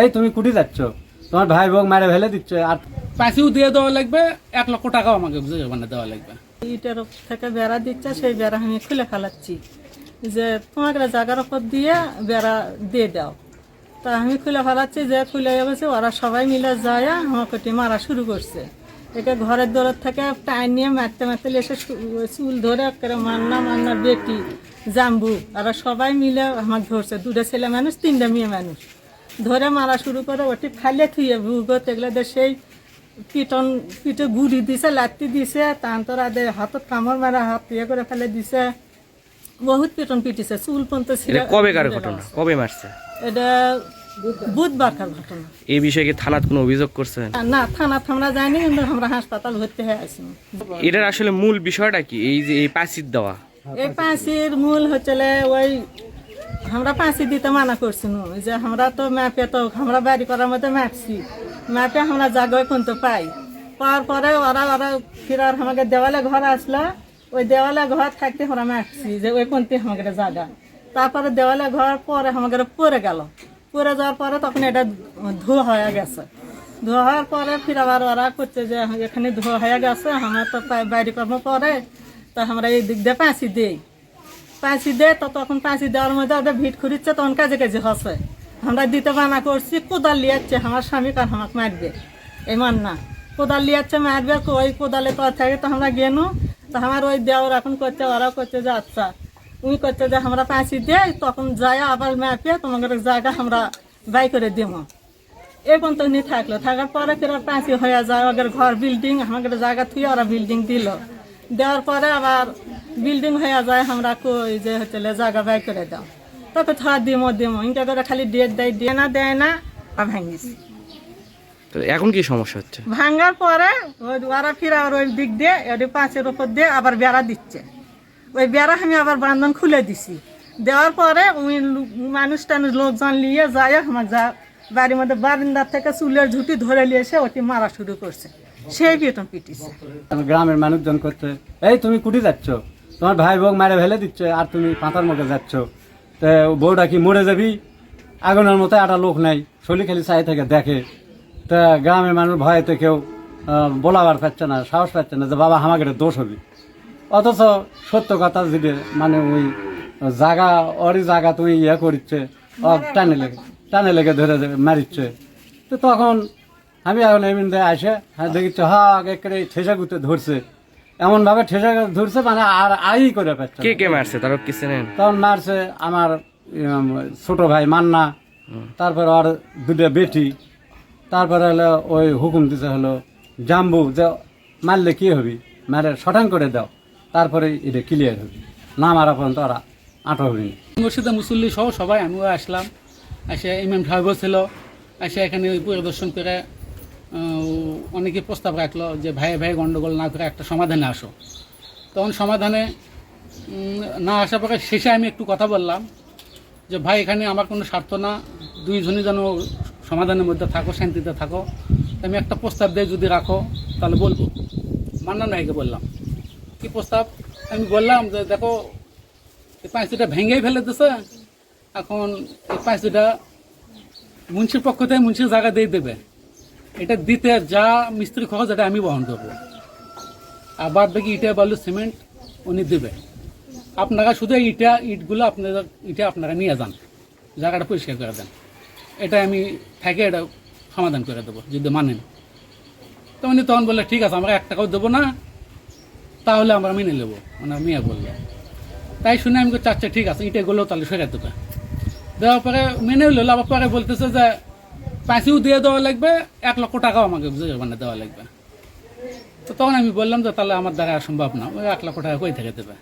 এই তুমি কুটি যাচ্ছ। তোমার ভাই বোক মারে ফেলে দিচ্ছ আর পাঁচিও দিয়ে দেওয়া লাগবে এক লক্ষ টাকাও আমাকে বুঝে মানে দেওয়া লাগবে। ইটের থেকে বেড়া দিচ্ছে সেই বেড়া আমি খুলে ফেলাচ্ছি। যে তোমাকে জায়গার উপর দিয়ে বেড়া দিয়ে দাও। তা আমি খুলে ফেলাচ্ছি যে খুলে গেছে ওরা সবাই মিলে যায় আমাকে টি মারা শুরু করছে। একে ঘরের দৌড়ের থেকে টাইম নিয়ে মারতে মারতে এসে চুল ধরে করে মান্না মান্না বেটি জাম্বু ওরা সবাই মিলে আমাকে ধরছে। দুটো ছেলে মানুষ তিনটা মেয়ে মানুষ। ধরে মারা শুরু করে ওটি ফালে থুয়ে ভূগত এগুলো সেই পিটন পিঠে গুড়ি দিছে লাত্তি দিছে তান্তর আদে হাতত কামড় মারা হাত ইয়ে করে ফেলে দিছে। বহুত পিটন পিটিছে চুল ছিঁড়ে কবেকার ঘটনা? কবে মারছে? এটা বুধবারকার ঘটনা। এই বিষয়ে কি থানাত কোনো অভিযোগ করছেন না থানা থামরা যায়নি কিন্তু আমরা হাসপাতাল ভর্তি হয়ে আছি। এটার আসলে মূল বিষয়টা কি? এই যে এই পাঁচির দেওয়া। এই পাঁচির মূল হচ্ছে ওই আমরা পাঁচি দিতে মানা করছি নু, যে আমরা তো ম্যাপে তো আমরা বাড়ি করার মধ্যে ম্যাপছি। ম্যাপে আমরা জায়গায় কোনতে পাই। পাওয়ার পরে ওরা ওরা ফিরার আমাকে দেওয়ালে ঘর আসলো। ওই দেওয়ালে ঘর থাকতে আমরা ম্যাপছি যে ওই কোনতে আমাকে জায়গা তারপরে দেওয়ালে ঘর পরে আমাকে পরে গেল। পরে যাওয়ার পরে তখন এটা ধোয়া হয়ে গেছে। ধোয়া হওয়ার পরে ফির আবার ওরা করছে যে এখানে ধোয়া হয়ে গেছে আমার তো বাইরে কর্ম পরে তা আমরা এই দিক দিয়ে পাঁচি দিই। পাঁচি দে, তো তখন পাঁচি দেওয়ার মধ্যে ওদের ভিড় খুঁড়িচ্ছে, তখন কাজে কাজে হসে। আমরা দিতে বানা করছি, কোদাল লিয়াচ্ছে, আমার স্বামী কার আমাকে মারবে। এমন না। কোদাল লিয়াচ্ছে, মারবে ওই কোদালে তো থাকে, তো আমরা গেনু। তো আমার ওই দেওয়ার এখন করছে ওরা করছে যে আচ্ছা উনি করছে যে, আমরা পাঁচি দেয় তখন যাই আবার ম্যাপে তোমাদের জায়গা আমরা বাই করে দিব এই পর্যন্ত নিয়ে থাকল। থাকার পরে ফের পাঁচি হয়ে যায়, ওদের ঘর বিল্ডিং আমাদের জায়গা থুয়ে ওরা বিল্ডিং দিল। দেওয়ার পরে আবার বিল্ডিং হয়ে যায় আমরা কই যে হচ্ছে জায়গা বাই করে দাও। তবে থা দিমো দিমো। ইনকা করে খালি ডেট দেয় দিয়ে না দেয় না আর ভাঙিস তো এখন কি সমস্যা হচ্ছে? ভাঙার পরে ওই ওরা ফিরে আবার ওই দিক দিয়ে ওই পাঁচের উপর দিয়ে আবার বেড়া দিচ্ছে। ওই বেড়া আমি আবার বান্ধন খুলে দিছি। দেওয়ার পরে ওই মানুষ টানুষ লোকজন নিয়ে যায় আমার যা বাড়ির মধ্যে বারিন্দার থেকে চুলের ঝুঁটি ধরে নিয়ে এসে ওটি মারা শুরু করছে। সেই বেতন পিটিছে? গ্রামের মানুষজন করছে এই তুমি কুটি যাচ্ছ? তোমার ভাই বোক মারে ফেলে দিচ্ছে আর তুমি পাতার মুখে যাচ্ছ। তো বউটা কি মরে যাবি? আগুনের মতো একটা লোক নাই শলি খালি চাই থেকে দেখে। তা গ্রামের মানুষ ভয়েতে কেউ বলাবার পাচ্ছে না সাহস পাচ্ছে না যে বাবা আমাকে দোষ হবে। অথচ সত্য কথা যেটা মানে ওই জাগা ওরই জাগা তুমি ইয়ে করিচ্ছে টানে লেগে টানে লেগে ধরে মারিচ্ছে। তো তখন আমি এখন এমনি আসে হ্যাঁ দেখিচ্ছে হা একেবারে ঠেসা গুতে ধরছে। এমন ভাবে ঠেসা ধরছে মানে আর আই করে পাচ্ছে। কে কে মারছে? তারও কি চেনেন? তখন মারছে আমার ছোট ভাই মান্না তারপরে আর দুটো বেটি তারপরে হলো ওই হুকুম দিতে হলো জাম্বু যে মারলে কি হবি? মারে শটাং করে দাও তারপরে এটা ক্লিয়ার হবে। না মারা পর্যন্ত ওরা আটো হবি মসজিদে মুসল্লি সহ সবাই আমিও আসলাম এসে ইমাম সাহেবও ছিল এসে এখানে ওই পরিদর্শন করে অনেকে প্রস্তাব রাখল যে ভাই ভাই গণ্ডগোল না করে একটা সমাধানে আসো। তখন সমাধানে না আসা পরে শেষে আমি একটু কথা বললাম যে, ভাই, এখানে আমার কোনো স্বার্থ না, দুইজনই যেন সমাধানের মধ্যে থাকো, শান্তিতে থাকো। আমি একটা প্রস্তাব দিয়ে যদি রাখো, তাহলে বলব। মান্নান ভাইকে বললাম। কি প্রস্তাব? আমি বললাম যে, দেখো, এই পাঁচটা ভেঙেই ফেলে দিছে। এখন এই পাঁচটা মুন্সির পক্ষ থেকে মুন্সির জায়গা দিয়ে দেবে। এটা দিতে যা মিস্ত্রি খরচ, এটা আমি বহন করব। আর বাদ বাকি ইটা বালু সিমেন্ট উনি দেবে। আপনারা শুধু ইটা, ইটগুলো আপনারা, ইটা আপনারা নিয়ে যান। জায়গাটা পরিষ্কার করে দেন। এটা আমি থাকে এটা সমাধান করে দেবো, যদি মানেন। তো উনি তখন বললে, ঠিক আছে আমরা এক টাকাও দেবো না। তাহলে আমরা মেনে নেব। মানে মেয়ে বলল। তাই শুনে আমি আচ্ছা ঠিক আছে, ইটেগুলো তাহলে সরে দেবে। দেওয়ার পরে মেনে নিল, আবার পরে বলতেছে যে পাঁচিও দিয়ে দেওয়া লাগবে, এক লক্ষ টাকাও আমাকে মানে দেওয়া লাগবে। তো তখন আমি বললাম যে তাহলে আমার দ্বারা সম্ভব না, ওই এক লক্ষ টাকা কই থেকে দেবে?